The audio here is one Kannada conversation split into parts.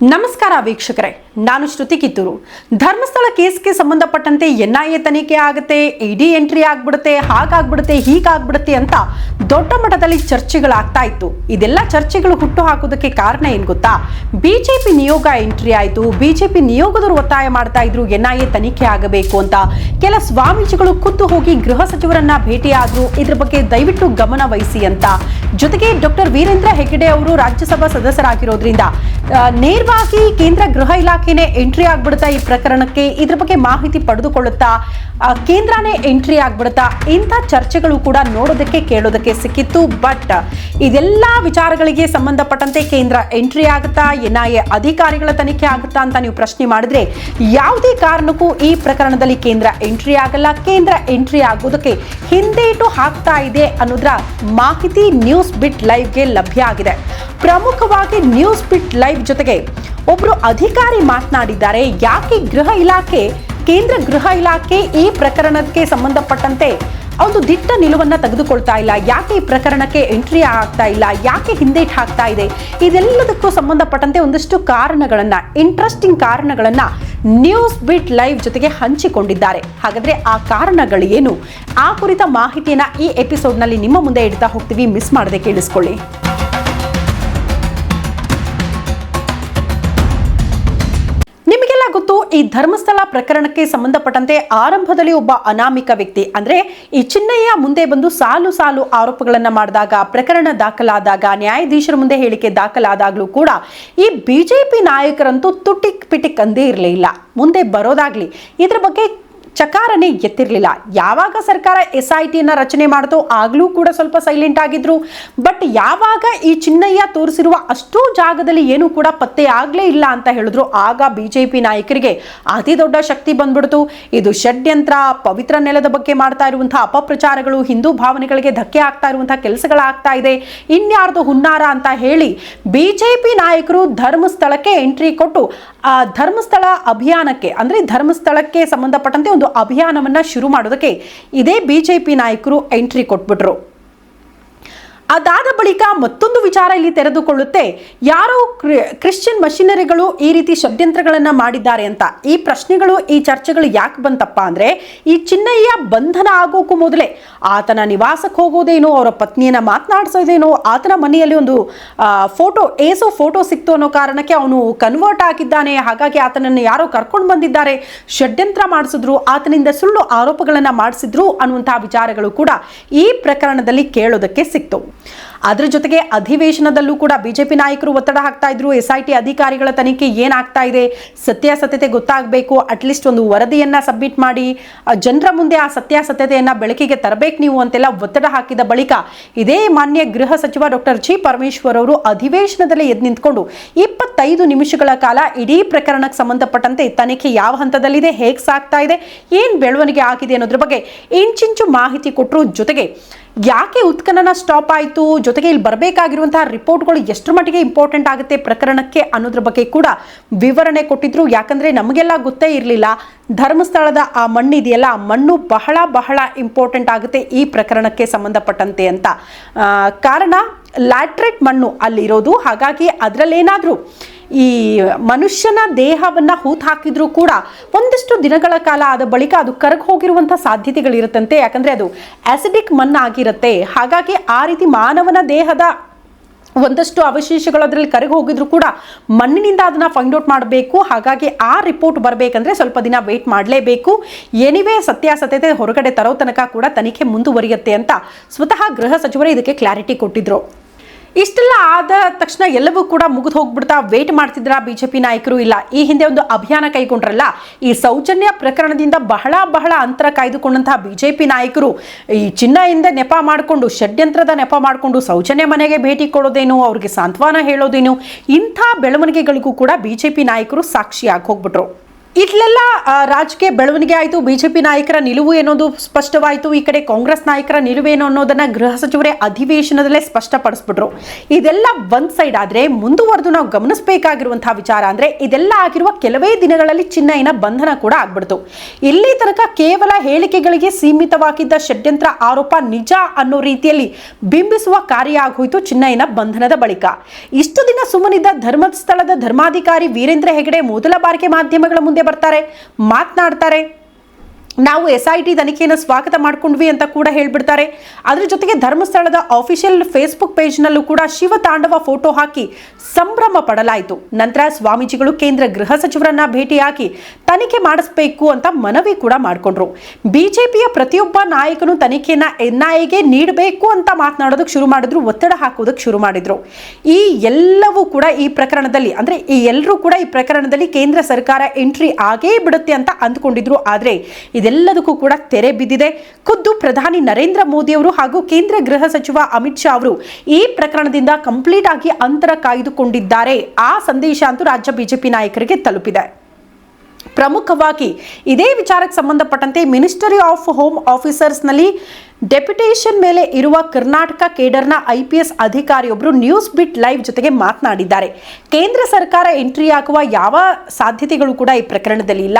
ನಮಸ್ಕಾರ ವೀಕ್ಷಕರೇ ನಾನು ಶ್ರುತಿ ಕಿತ್ತೂರು. ಧರ್ಮಸ್ಥಳ ಕೇಸ್ಗೆ ಸಂಬಂಧಪಟ್ಟಂತೆ ಎನ್ ಐ ಎ ತನಿಖೆ ಆಗುತ್ತೆ ಇಡಿ ಎಂಟ್ರಿ ಆಗ್ಬಿಡುತ್ತೆ ಹಾಗಾಗ್ಬಿಡುತ್ತೆ ಹೀಗಾಗ್ಬಿಡುತ್ತೆ ಅಂತ ದೊಡ್ಡ ಮಟ್ಟದಲ್ಲಿ ಚರ್ಚೆಗಳಾಗ್ತಾ ಇತ್ತು. ಇದೆಲ್ಲ ಚರ್ಚೆಗಳು ಹುಟ್ಟು ಹಾಕೋದಕ್ಕೆ ಕಾರಣ ಏನ್ ಗೊತ್ತಾ? ಬಿಜೆಪಿ ನಿಯೋಗ ಎಂಟ್ರಿ ಆಯಿತು ಬಿಜೆಪಿ ನಿಯೋಗದವರು ಒತ್ತಾಯ ಮಾಡ್ತಾ ಇದ್ರು ಎನ್ ಐ ಎ ತನಿಖೆ ಆಗಬೇಕು ಅಂತ. ಕೆಲ ಸ್ವಾಮೀಜಿಗಳು ಖುದ್ದು ಹೋಗಿ ಗೃಹ ಸಚಿವರನ್ನ ಭೇಟಿಯಾದ್ರು ಇದ್ರ ಬಗ್ಗೆ ದಯವಿಟ್ಟು ಗಮನ ವಹಿಸಿ ಅಂತ. ಜೊತೆಗೆ ಡಾಕ್ಟರ್ ವೀರೇಂದ್ರ ಹೆಗ್ಗಡೆ ಅವರು ರಾಜ್ಯಸಭಾ ಸದಸ್ಯರಾಗಿರೋದ್ರಿಂದ ಆ, ನೇರವಾಗಿ ಕೇಂದ್ರ ಗೃಹ ಇಲಾಖೆನೇ ಎಂಟ್ರಿ ಆಗ್ಬಿಡುತ್ತಾ ಈ ಪ್ರಕರಣಕ್ಕೆ? ಇದ್ರ ಬಗ್ಗೆ ಮಾಹಿತಿ ಪಡೆದುಕೊಳ್ಳುತ್ತಾ ಕೇಂದ್ರನೇ ಎಂಟ್ರಿ ಆಗ್ಬಿಡುತ್ತಾ? ಇಂಥ ಚರ್ಚೆಗಳು ಕೂಡ ನೋಡೋದಕ್ಕೆ, ಕೇಳೋದಕ್ಕೆ ಸಿಕ್ಕಿತ್ತು. ಬಟ್, ಇದೆಲ್ಲ ವಿಚಾರಗಳಿಗೆ ಸಂಬಂಧಪಟ್ಟಂತೆ ಕೇಂದ್ರ ಎಂಟ್ರಿ ಆಗುತ್ತಾ ಎನ್ ಐ ಎ ಅಧಿಕಾರಿಗಳ ತನಿಖೆ ಆಗುತ್ತಾ ಅಂತ ನೀವು ಪ್ರಶ್ನೆ ಮಾಡಿದ್ರೆ, ಯಾವುದೇ ಕಾರಣಕ್ಕೂ ಈ ಪ್ರಕರಣದಲ್ಲಿ ಕೇಂದ್ರ ಎಂಟ್ರಿ ಆಗಲ್ಲ. ಕೇಂದ್ರ ಎಂಟ್ರಿ ಆಗೋದಕ್ಕೆ ಹಿಂದೇಟು ಹಾಕ್ತಾ ಇದೆ ಅನ್ನೋದ್ರ ಮಾಹಿತಿ ನ್ಯೂಸ್ ಬಿಟ್ ಲೈವ್ಗೆ ಲಭ್ಯ ಆಗಿದೆ. ಪ್ರಮುಖವಾಗಿ ನ್ಯೂಸ್ ಬಿಟ್ ಲೈವ್ ಜೊತೆಗೆ ಒಬ್ರು ಅಧಿಕಾರಿ ಮಾತನಾಡಿದ್ದಾರೆ. ಯಾಕೆ ಗೃಹ ಇಲಾಖೆ, ಕೇಂದ್ರ ಗೃಹ ಇಲಾಖೆ ಈ ಪ್ರಕರಣಕ್ಕೆ ಸಂಬಂಧಪಟ್ಟಂತೆ ಒಂದು ದಿಟ್ಟ ನಿಲುವನ್ನ ತೆಗೆದುಕೊಳ್ತಾ ಇಲ್ಲ? ಯಾಕೆ ಈ ಪ್ರಕರಣಕ್ಕೆ ಎಂಟ್ರಿ ಆಗ್ತಾ ಇಲ್ಲ? ಯಾಕೆ ಹಿಂದೇಟ್ ಹಾಕ್ತಾ ಇದೆ? ಇದೆಲ್ಲದಕ್ಕೂ ಸಂಬಂಧಪಟ್ಟಂತೆ ಒಂದಷ್ಟು ಕಾರಣಗಳನ್ನ ಇಂಟ್ರೆಸ್ಟಿಂಗ್ ಕಾರಣಗಳನ್ನ ನ್ಯೂಸ್ ಬಿಟ್ ಲೈವ್ ಜೊತೆಗೆ ಹಂಚಿಕೊಂಡಿದ್ದಾರೆ. ಹಾಗಾದ್ರೆ ಆ ಕಾರಣಗಳು ಏನು ಆ ಕುರಿತ ಮಾಹಿತಿಯನ್ನ ಈ ಎಪಿಸೋಡ್ನಲ್ಲಿ ನಿಮ್ಮ ಮುಂದೆ ಇಡ್ತಾ ಹೋಗ್ತೀವಿ. ಮಿಸ್ ಮಾಡದೆ ಕೇಳಿಸ್ಕೊಳ್ಳಿ. ಈ ಧರ್ಮಸ್ಥಳ ಪ್ರಕರಣಕ್ಕೆ ಸಂಬಂಧಪಟ್ಟಂತೆ ಆರಂಭದಲ್ಲಿ ಒಬ್ಬ ಅನಾಮಿಕ ವ್ಯಕ್ತಿ. ಅಂದ್ರೆ ಈ ಚಿನ್ನಯ್ಯ ಮುಂದೆ ಬಂದು ಸಾಲು ಸಾಲು ಆರೋಪಗಳನ್ನ ಮಾಡಿದಾಗ, ಪ್ರಕರಣ ದಾಖಲಾದಾಗ, ನ್ಯಾಯಾಧೀಶರ ಮುಂದೆ ಹೇಳಿಕೆ ದಾಖಲಾದಾಗಲೂ ಕೂಡ ಈ ಬಿಜೆಪಿ ನಾಯಕರಂತೂ ತುಟಿಕ್ ಪಿಟಿಕ್ ಅಂದೇ ಇರಲಿಲ್ಲ ಮುಂದೆ ಬರೋದಾಗ್ಲಿ, ಇದ್ರ ಬಗ್ಗೆ ಚಕಾರನೆ ಎತ್ತಿರಲಿಲ್ಲ. ಯಾವಾಗ ಸರ್ಕಾರ ಎಸ್ ಐ ಟಿಯನ್ನು ರಚನೆ ಮಾಡಿತು ಆಗಲೂ ಕೂಡ ಸ್ವಲ್ಪ ಸೈಲೆಂಟ್ ಆಗಿದ್ರು. ಬಟ್ ಯಾವಾಗ ಈ ಚಿನ್ನಯ್ಯ ತೋರಿಸಿರುವ ಅಷ್ಟು ಜಾಗದಲ್ಲಿ ಏನು ಕೂಡ ಪತ್ತೆ ಆಗಲೇ ಇಲ್ಲ ಅಂತ ಹೇಳಿದ್ರು. ಆಗ ಬಿಜೆಪಿ ನಾಯಕರಿಗೆ ಅತಿ ದೊಡ್ಡ ಶಕ್ತಿ ಬಂದ್ಬಿಡ್ತು. ಇದು ಷಡ್ಯಂತ್ರ, ಪವಿತ್ರ ನೆಲದ ಬಗ್ಗೆ ಮಾಡ್ತಾ ಇರುವಂತಹ ಅಪಪ್ರಚಾರಗಳು, ಹಿಂದೂ ಭಾವನೆಗಳಿಗೆ ಧಕ್ಕೆ ಆಗ್ತಾ ಇರುವಂತಹ ಕೆಲಸಗಳಾಗ್ತಾ ಇದೆ. ಇನ್ಯಾರ್ದು ಹುನ್ನಾರ ಅಂತ ಹೇಳಿ ಬಿಜೆಪಿ ನಾಯಕರು ಧರ್ಮಸ್ಥಳಕ್ಕೆ ಎಂಟ್ರಿ ಕೊಟ್ಟು, ಆ ಧರ್ಮಸ್ಥಳ ಅಭಿಯಾನಕ್ಕೆ, ಅಂದ್ರೆ ಧರ್ಮಸ್ಥಳಕ್ಕೆ ಸಂಬಂಧಪಟ್ಟಂತೆ ಒಂದು ಅಭಿಯಾನವನ್ನ ಶುರು ಮಾಡೋದಕ್ಕೆ ಇದೇ ಬಿಜೆಪಿ ನಾಯಕರು ಎಂಟ್ರಿ ಕೊಟ್ಬಿಟ್ರು. ಅದಾದ ಬಳಿಕ ಮತ್ತೊಂದು ವಿಚಾರ ಇಲ್ಲಿ ತೆರೆದುಕೊಳ್ಳುತ್ತೆ. ಯಾರೋ ಕ್ರಿ- ಕ್ರಿಶ್ಚಿಯನ್ ಮಷಿನರಿಗಳು ಈ ರೀತಿ ಷಡ್ಯಂತ್ರಗಳನ್ನು ಮಾಡಿದ್ದಾರೆ ಅಂತ. ಈ ಪ್ರಶ್ನೆಗಳು, ಈ ಚರ್ಚೆಗಳು ಯಾಕೆ ಬಂತಪ್ಪ ಅಂದರೆ, ಈ ಚಿನ್ನಯ್ಯ ಬಂಧನ ಆಗೋಕ್ಕೂ ಮೊದಲೇ. ಆತನ ನಿವಾಸಕ್ಕೆ ಹೋಗೋದೇನೋ, ಅವರ ಪತ್ನಿಯನ್ನು ಮಾತನಾಡಿಸೋದೇನೋ, ಆತನ ಮನೆಯಲ್ಲಿ ಒಂದು ಫೋಟೋ, ಏಸೋ ಫೋಟೋ ಸಿಕ್ತು ಅನ್ನೋ ಕಾರಣಕ್ಕೆ ಅವನು ಕನ್ವರ್ಟ್ ಆಗಿದ್ದಾನೆ. ಹಾಗಾಗಿ ಆತನನ್ನು ಯಾರೋ ಕರ್ಕೊಂಡು ಬಂದಿದ್ದಾರೆ. ಷಡ್ಯಂತ್ರ ಮಾಡಿಸಿದ್ರು, ಆತನಿಂದ ಸುಳ್ಳು ಆರೋಪಗಳನ್ನು ಮಾಡಿಸಿದ್ರು ಅನ್ನುವಂತಹ ವಿಚಾರಗಳು ಕೂಡ ಈ ಪ್ರಕರಣದಲ್ಲಿ ಕೇಳೋದಕ್ಕೆ ಸಿಕ್ತು. ಅದ್ರ ಜೊತೆಗೆ ಅಧಿವೇಶನದಲ್ಲೂ ಕೂಡ ಬಿಜೆಪಿ ನಾಯಕರು ಒತ್ತಡ ಹಾಕ್ತಾ ಇದ್ರು. ಟಿ ಅಧಿಕಾರಿಗಳ ತನಿಖೆ ಏನಾಗ್ತಾ ಇದೆ? ಸತ್ಯಾಸತ್ಯತೆ ಗೊತ್ತಾಗಬೇಕು. ಅಟ್ಲೀಸ್ಟ್ ಒಂದು ವರದಿಯನ್ನ ಸಬ್ಮಿಟ್ ಮಾಡಿ. ಜನರ ಮುಂದೆ ಆ ಸತ್ಯಾಸತ್ಯತೆಯನ್ನ ಬೆಳಕಿಗೆ ತರಬೇಕು ನೀವು ಅಂತೆಲ್ಲ ಒತ್ತಡ ಹಾಕಿದ ಬಳಿಕ ಇದೇ ಮಾನ್ಯ ಗೃಹ ಸಚಿವ ಡಾಕ್ಟರ್ ಜಿ ಪರಮೇಶ್ವರ್ ಅವರು ಅಧಿವೇಶನದಲ್ಲಿ ಎದ್ದು ನಿಂತ್ಕೊಂಡು ಇಪ್ಪತ್ತೈದು ನಿಮಿಷಗಳ ಕಾಲ ಇಡೀ ಪ್ರಕರಣಕ್ಕೆ ಸಂಬಂಧಪಟ್ಟಂತೆ ತನಿಖೆ ಯಾವ ಹಂತದಲ್ಲಿದೆ? ಹೇಗೆ ಸಾಗ್ತಾ ಇದೆ? ಏನು ಬೆಳವಣಿಗೆ ಆಗಿದೆ ಅನ್ನೋದ್ರ ಬಗ್ಗೆ ಇಂಚಿಂಚು ಮಾಹಿತಿ ಕೊಟ್ಟರು ಜೊತೆಗೆ ಯಾಕೆ ಉತ್ಖನನ ಸ್ಟಾಪ್ ಆಯಿತು? ಜೊತೆಗೆ ಇಲ್ಲಿ ಬರಬೇಕಾಗಿರುವಂತಹ ರಿಪೋರ್ಟ್ಗಳು ಎಷ್ಟರ ಮಟ್ಟಿಗೆ ಇಂಪಾರ್ಟೆಂಟ್ ಆಗುತ್ತೆ ಪ್ರಕರಣಕ್ಕೆ ಅನ್ನೋದ್ರ ಬಗ್ಗೆ ಕೂಡ ವಿವರಣೆ ಕೊಟ್ಟಿದ್ರು. ಯಾಕಂದ್ರೆ ನಮಗೆಲ್ಲ ಗೊತ್ತೇ ಇರಲಿಲ್ಲ. ಧರ್ಮಸ್ಥಳದ ಆ ಮಣ್ಣು ಇದೆಯಲ್ಲ, ಆ ಮಣ್ಣು ಬಹಳ ಬಹಳ ಇಂಪಾರ್ಟೆಂಟ್ ಆಗುತ್ತೆ ಈ ಪ್ರಕರಣಕ್ಕೆ ಸಂಬಂಧಪಟ್ಟಂತೆ ಅಂತ. ಕಾರಣ ಲ್ಯಾಟ್ರೇಟ್ ಮಣ್ಣು ಅಲ್ಲಿರೋದು. ಹಾಗಾಗಿ ಅದರಲ್ಲೇನಾದರೂ ಈ ಮನುಷ್ಯನ ದೇಹವನ್ನು ಹೂತ್ ಹಾಕಿದ್ರು ಕೂಡ ಒಂದಿಷ್ಟು ದಿನಗಳ ಕಾಲ ಆದ ಬಳಿಕ ಅದು ಕರಗಿ ಹೋಗಿರುವಂಥ ಸಾಧ್ಯತೆಗಳಿರುತ್ತಂತೆ. ಯಾಕಂದರೆ ಅದು ಆಸಿಡಿಕ್ ಮಣ್ಣಾಗಿರುತ್ತೆ. ಹಾಗಾಗಿ ಆ ರೀತಿ ಮಾನವನ ದೇಹದ ಒಂದಷ್ಟು ಅವಶೇಷಗಳು ಅದರಲ್ಲಿ ಕರಗಿ ಹೋಗಿದ್ರು ಕೂಡ ಮಣ್ಣಿನಿಂದ ಅದನ್ನು ಫೈಂಡ್ ಔಟ್ ಮಾಡಬೇಕು. ಹಾಗಾಗಿ ಆ ರಿಪೋರ್ಟ್ ಬರಬೇಕಂದ್ರೆ ಸ್ವಲ್ಪ ದಿನ ವೇಟ್ ಮಾಡಲೇಬೇಕು. ಎನಿವೇ ಸತ್ಯಾಸತ್ಯತೆ ಹೊರಗಡೆ ತರೋ ತನಕ ಕೂಡ ತನಿಖೆ ಮುಂದುವರಿಯುತ್ತೆ ಅಂತ ಸ್ವತಃ ಗೃಹ ಸಚಿವರೇ ಇದಕ್ಕೆ ಕ್ಲಾರಿಟಿ ಕೊಟ್ಟಿದ್ರು. ಇಷ್ಟೆಲ್ಲ ಆದ ತಕ್ಷಣ ಎಲ್ಲವೂ ಕೂಡ ಮುಗಿದು ಹೋಗ್ಬಿಡ್ತಾ ವೇಟ್ ಮಾಡ್ತಿದ್ರ ಬಿಜೆಪಿ ನಾಯಕರು? ಇಲ್ಲ, ಈ ಹಿಂದೆ ಒಂದು ಅಭಿಯಾನ ಕೈಗೊಂಡ್ರಲ್ಲ, ಈ ಸೌಜನ್ಯ ಪ್ರಕರಣದಿಂದ ಬಹಳ ಬಹಳ ಅಂತರ ಕಾಯ್ದುಕೊಂಡಂತಹ ಬಿಜೆಪಿ ನಾಯಕರು, ಈ ಚಿನ್ನ ಹಿಂದೆ ನೆಪ ಮಾಡಿಕೊಂಡು, ಷಡ್ಯಂತ್ರದ ನೆಪ ಮಾಡಿಕೊಂಡು ಸೌಜನ್ಯ ಮನೆಗೆ ಭೇಟಿ ಕೊಡೋದೇನು, ಅವ್ರಿಗೆ ಸಾಂತ್ವನ ಹೇಳೋದೇನು, ಇಂಥ ಬೆಳವಣಿಗೆಗಳಿಗೂ ಕೂಡ ಬಿಜೆಪಿ ನಾಯಕರು ಸಾಕ್ಷಿಯಾಗಿ ಹೋಗ್ಬಿಟ್ರು. ಇಲ್ಲೆಲ್ಲ ರಾಜಕೀಯ ಬೆಳವಣಿಗೆ ಆಯಿತು, ಬಿಜೆಪಿ ನಾಯಕರ ನಿಲುವು ಏನೋದು ಸ್ಪಷ್ಟವಾಯಿತು, ಈ ಕಡೆ ಕಾಂಗ್ರೆಸ್ ನಾಯಕರ ನಿಲುವೇನು ಅನ್ನೋದನ್ನ ಗೃಹ ಸಚಿವರೇ ಅಧಿವೇಶನದಲ್ಲೇ ಸ್ಪಷ್ಟಪಡಿಸ್ಬಿಟ್ರು. ಇದೆಲ್ಲ ಒಂದು ಸೈಡ್ ಆದ್ರೆ, ಮುಂದುವರೆದು ನಾವು ಗಮನಿಸಬೇಕಾಗಿರುವಂತಹ ವಿಚಾರ ಅಂದ್ರೆ, ಇದೆಲ್ಲ ಆಗಿರುವ ಕೆಲವೇ ದಿನಗಳಲ್ಲಿ ಚಿನ್ನಯ್ಯನ ಬಂಧನ ಕೂಡ ಆಗ್ಬಿಡ್ತು. ಇಲ್ಲಿ ತನಕ ಕೇವಲ ಹೇಳಿಕೆಗಳಿಗೆ ಸೀಮಿತವಾಗಿದ್ದ ಷಡ್ಯಂತ್ರ ಆರೋಪ ನಿಜ ಅನ್ನೋ ರೀತಿಯಲ್ಲಿ ಬಿಂಬಿಸುವ ಕಾರ್ಯ ಆಗೋಯ್ತು ಚಿನ್ನಯ್ಯನ ಬಂಧನದ ಬಳಿಕ. ಇಷ್ಟು ದಿನ ಸುಮ್ಮನಿದ್ದ ಧರ್ಮಸ್ಥಳದ ಧರ್ಮಾಧಿಕಾರಿ ವೀರೇಂದ್ರ ಹೆಗಡೆ ಮೊದಲ ಬಾರಿಗೆ ಮಾಧ್ಯಮಗಳ ಮುಂದೆ ಬರ್ತಾರೆ ಮಾತನಾಡ್ತಾರೆ. ನಾವು ಎಸ್ ಐ ಟಿ ತನಿಖೆಯನ್ನು ಸ್ವಾಗತ ಮಾಡ್ಕೊಂಡ್ವಿ ಅಂತ ಕೂಡ ಹೇಳ್ಬಿಡ್ತಾರೆ. ಅದರ ಜೊತೆಗೆ ಧರ್ಮಸ್ಥಳದ ಅಫಿಷಿಯಲ್ ಫೇಸ್ಬುಕ್ ಪೇಜ್ನಲ್ಲೂ ಕೂಡ ಶಿವ ತಾಂಡವ ಫೋಟೋ ಹಾಕಿ ಸಂಭ್ರಮ ಪಡಲಾಯಿತು. ನಂತರ ಸ್ವಾಮೀಜಿಗಳು ಕೇಂದ್ರ ಗೃಹ ಸಚಿವರನ್ನ ಭೇಟಿಯಾಗಿ ತನಿಖೆ ಮಾಡಿಸ್ಬೇಕು ಅಂತ ಮನವಿ ಕೂಡ ಮಾಡಿಕೊಂಡ್ರು. ಬಿಜೆಪಿಯ ಪ್ರತಿಯೊಬ್ಬ ನಾಯಕನು ತನಿಖೆಯನ್ನ ಎನ್ಐಎಗೆ ನೀಡಬೇಕು ಅಂತ ಮಾತನಾಡೋದಕ್ಕೆ ಶುರು ಮಾಡಿದ್ರು, ಒತ್ತಡ ಹಾಕೋದಕ್ಕೆ ಶುರು ಮಾಡಿದ್ರು. ಈ ಎಲ್ಲವೂ ಕೂಡ ಈ ಪ್ರಕರಣದಲ್ಲಿ, ಅಂದ್ರೆ ಈ ಎಲ್ಲರೂ ಕೂಡ ಈ ಪ್ರಕರಣದಲ್ಲಿ ಕೇಂದ್ರ ಸರ್ಕಾರ ಎಂಟ್ರಿ ಆಗೇ ಬಿಡುತ್ತೆ ಅಂತ ಅಂದ್ಕೊಂಡಿದ್ರು. ಆದ್ರೆ ಇದೆಲ್ಲದಕ್ಕೂ ಕೂಡ ತೆರೆ ಬಿದ್ದಿದೆ. ಖುದ್ದು ಪ್ರಧಾನಿ ನರೇಂದ್ರ ಮೋದಿ ಅವರು ಹಾಗೂ ಕೇಂದ್ರ ಗೃಹ ಸಚಿವ ಅಮಿತ್ ಶಾ ಅವರು ಈ ಪ್ರಕರಣದಿಂದ ಕಂಪ್ಲೀಟ್ ಆಗಿ ಅಂತರ ಕಾಯ್ದುಕೊಂಡಿದ್ದಾರೆ. ಆ ಸಂದೇಶ ಅಂತೂ ರಾಜ್ಯ ಬಿಜೆಪಿ ನಾಯಕರಿಗೆ ತಲುಪಿದೆ. ಪ್ರಮುಖವಾಗಿ ಇದೇ ವಿಚಾರಕ್ಕೆ ಸಂಬಂಧಪಟ್ಟಂತೆ ಮಿನಿಸ್ಟರಿ ಆಫ್ ಹೋಮ್ ಆಫೀಸರ್ಸ್ನಲ್ಲಿ ಡೆಪ್ಯುಟೇಷನ್ ಮೇಲೆ ಇರುವ ಕರ್ನಾಟಕ ಕೇಡರ್ನ ಐ ಪಿ ಎಸ್ ಅಧಿಕಾರಿಯೊಬ್ಬರು ನ್ಯೂಸ್ ಬಿಟ್ ಲೈವ್ ಜೊತೆಗೆ ಮಾತನಾಡಿದ್ದಾರೆ. ಕೇಂದ್ರ ಸರ್ಕಾರ ಎಂಟ್ರಿ ಆಗುವ ಯಾವ ಸಾಧ್ಯತೆಗಳು ಕೂಡ ಈ ಪ್ರಕರಣದಲ್ಲಿ ಇಲ್ಲ.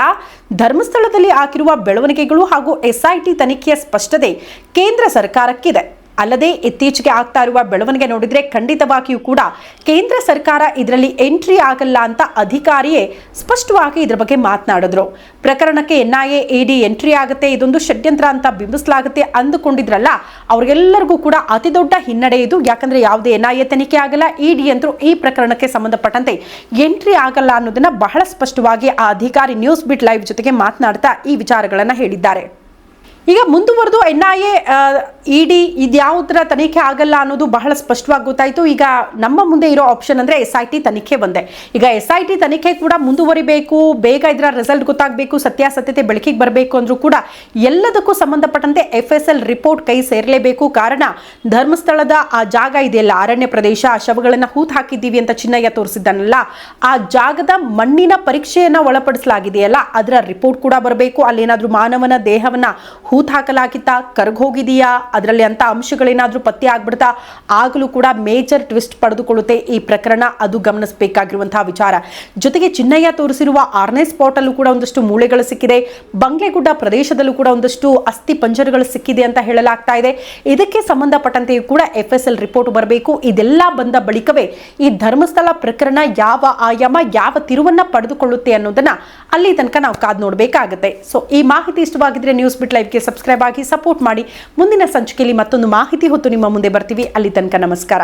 ಧರ್ಮಸ್ಥಳದಲ್ಲಿ ಹಾಕಿರುವ ಬೆಳವಣಿಗೆಗಳು ಹಾಗೂ ಎಸ್ಐಟಿ ತನಿಖೆಯ ಸ್ಪಷ್ಟತೆ ಕೇಂದ್ರ ಸರ್ಕಾರಕ್ಕಿದೆ. ಅಲ್ಲದೆ ಇತ್ತೀಚೆಗೆ ಆಗ್ತಾ ಇರುವ ಬೆಳವಣಿಗೆ ನೋಡಿದ್ರೆ ಖಂಡಿತವಾಗಿಯೂ ಕೂಡ ಕೇಂದ್ರ ಸರ್ಕಾರ ಇದರಲ್ಲಿ ಎಂಟ್ರಿ ಆಗಲ್ಲ ಅಂತ ಅಧಿಕಾರಿಯೇ ಸ್ಪಷ್ಟವಾಗಿ ಇದರ ಬಗ್ಗೆ ಮಾತನಾಡಿದ್ರು. ಪ್ರಕರಣಕ್ಕೆ ಎನ್ಐಎ ಡಿ ಎಂಟ್ರಿ ಆಗುತ್ತೆ, ಇದೊಂದು ಷಡ್ಯಂತ್ರ ಅಂತ ಬಿಂಬಿಸಲಾಗುತ್ತೆ ಅಂದುಕೊಂಡಿದ್ರಲ್ಲ, ಅವ್ರಿಗೆಲ್ಲರಿಗೂ ಕೂಡ ಅತಿ ದೊಡ್ಡ ಹಿನ್ನಡೆ ಇದು. ಯಾಕಂದ್ರೆ ಯಾವುದೇ ಎನ್ಐಎ ತನಿಖೆ ಆಗಲ್ಲ ಇಡಿ ಅಂತೂ ಈ ಪ್ರಕರಣಕ್ಕೆ ಸಂಬಂಧಪಟ್ಟಂತೆ ಎಂಟ್ರಿ ಆಗಲ್ಲ ಅನ್ನೋದನ್ನ ಬಹಳ ಸ್ಪಷ್ಟವಾಗಿ ಆ ಅಧಿಕಾರಿ ನ್ಯೂಸ್ ಬಿಟ್ ಲೈವ್ ಜೊತೆಗೆ ಮಾತನಾಡ್ತಾ ಈ ವಿಚಾರಗಳನ್ನು ಹೇಳಿದ್ದಾರೆ. ಈಗ ಮುಂದುವರೆದು ಎನ್ ಐ ಎ ಇಡಿ ಇದ್ಯಾವುದರ ತನಿಖೆ ಆಗಲ್ಲ ಅನ್ನೋದು ಬಹಳ ಸ್ಪಷ್ಟವಾಗಿ ಗೊತ್ತಾಯಿತು. ಈಗ ನಮ್ಮ ಮುಂದೆ ಇರೋ ಆಪ್ಷನ್ ಅಂದರೆ ಎಸ್ ಐ ಟಿ ತನಿಖೆ ಬಂದೆ. ಈಗ ಎಸ್ ಐ ಟಿ ತನಿಖೆ ಕೂಡ ಮುಂದುವರಿಬೇಕು, ಬೇಗ ಇದರ ರಿಸಲ್ಟ್ ಗೊತ್ತಾಗಬೇಕು, ಸತ್ಯಾಸತ್ಯತೆ ಬೆಳಕಿಗೆ ಬರಬೇಕು ಅಂದರೂ ಕೂಡ ಎಲ್ಲದಕ್ಕೂ ಸಂಬಂಧಪಟ್ಟಂತೆ ಎಫ್ ಎಸ್ ಎಲ್ ರಿಪೋರ್ಟ್ ಕೈ ಸೇರಲೇಬೇಕು. ಕಾರಣ, ಧರ್ಮಸ್ಥಳದ ಆ ಜಾಗ ಇದೆಯಲ್ಲ, ಅರಣ್ಯ ಪ್ರದೇಶ, ಆ ಶವಗಳನ್ನು ಹೂತ್ ಹಾಕಿದ್ದೀವಿ ಅಂತ ಚಿನ್ನಯ್ಯ ತೋರಿಸಿದ್ದಾನಲ್ಲ, ಆ ಜಾಗದ ಮಣ್ಣಿನ ಪರೀಕ್ಷೆಯನ್ನ ಒಳಪಡಿಸಲಾಗಿದೆಯಲ್ಲ, ಅದರ ರಿಪೋರ್ಟ್ ಕೂಡ ಬರಬೇಕು. ಅಲ್ಲೇನಾದರೂ ಮಾನವನ ದೇಹವನ್ನ ಹೂತ್ ಹಾಕಲಾಗಿತ್ತಾ? ಕರ್ಗೋಗಿದೆಯಾ ಅದರಲ್ಲಿ ಅಂತ ಅಂಶಗಳೇನಾದ್ರೂ ಪತ್ತೆ ಆಗ್ಬಿಡ್ತಾ? ಆಗಲೂ ಕೂಡ ಮೇಜರ್ ಟ್ವಿಸ್ಟ್ ಪಡೆದುಕೊಳ್ಳುತ್ತೆ ಈ ಪ್ರಕರಣ. ಅದು ಗಮನಿಸಬೇಕಾಗಿರುವಂತಹ ವಿಚಾರ. ಜೊತೆಗೆ ಚಿನ್ನಯ್ಯ ತೋರಿಸಿರುವ ಆರನೇ ಸ್ಪಾಟ್ ಅಲ್ಲೂ ಕೂಡ ಒಂದಷ್ಟು ಮೂಳೆಗಳು ಸಿಕ್ಕಿದೆ. ಬಂಗ್ಲೆಗುಡ್ಡ ಪ್ರದೇಶದಲ್ಲೂ ಕೂಡ ಒಂದಷ್ಟು ಅಸ್ಥಿ ಪಂಜರಗಳು ಸಿಕ್ಕಿದೆ ಅಂತ ಹೇಳಲಾಗ್ತಾ ಇದೆ. ಇದಕ್ಕೆ ಸಂಬಂಧಪಟ್ಟಂತೆಯೂ ಕೂಡ ಎಫ್ ಎಸ್ ಎಲ್ ರಿಪೋರ್ಟ್ ಬರಬೇಕು. ಇದೆಲ್ಲ ಬಂದ ಬಳಿಕವೇ ಈ ಧರ್ಮಸ್ಥಳ ಪ್ರಕರಣ ಯಾವ ಆಯಾಮ, ಯಾವ ತಿರುವನ್ನ ಪಡೆದುಕೊಳ್ಳುತ್ತೆ ಅನ್ನೋದನ್ನ ಅಲ್ಲಿ ತನಕ ನಾವು ಕಾದು ನೋಡಬೇಕಾಗುತ್ತೆ. ಸೊ ಈ ಮಾಹಿತಿ ಇಷ್ಟವಾಗಿದ್ರೆ ನ್ಯೂಸ್ ಬಿಟ್ ಲೈವ್ಗೆ ಸಬ್ಸ್ಕ್ರೈಬ್ ಆಗಿ ಸಪೋರ್ಟ್ ಮಾಡಿ. ಮುಂದಿನ ಸಂಚಿಕೆಯಲ್ಲಿ ಮತ್ತೊಂದು ಮಾಹಿತಿ ಹೊತ್ತು ನಿಮ್ಮ ಮುಂದೆ ಬರ್ತೀವಿ. ಅಲ್ಲಿ ತನಕ ನಮಸ್ಕಾರ.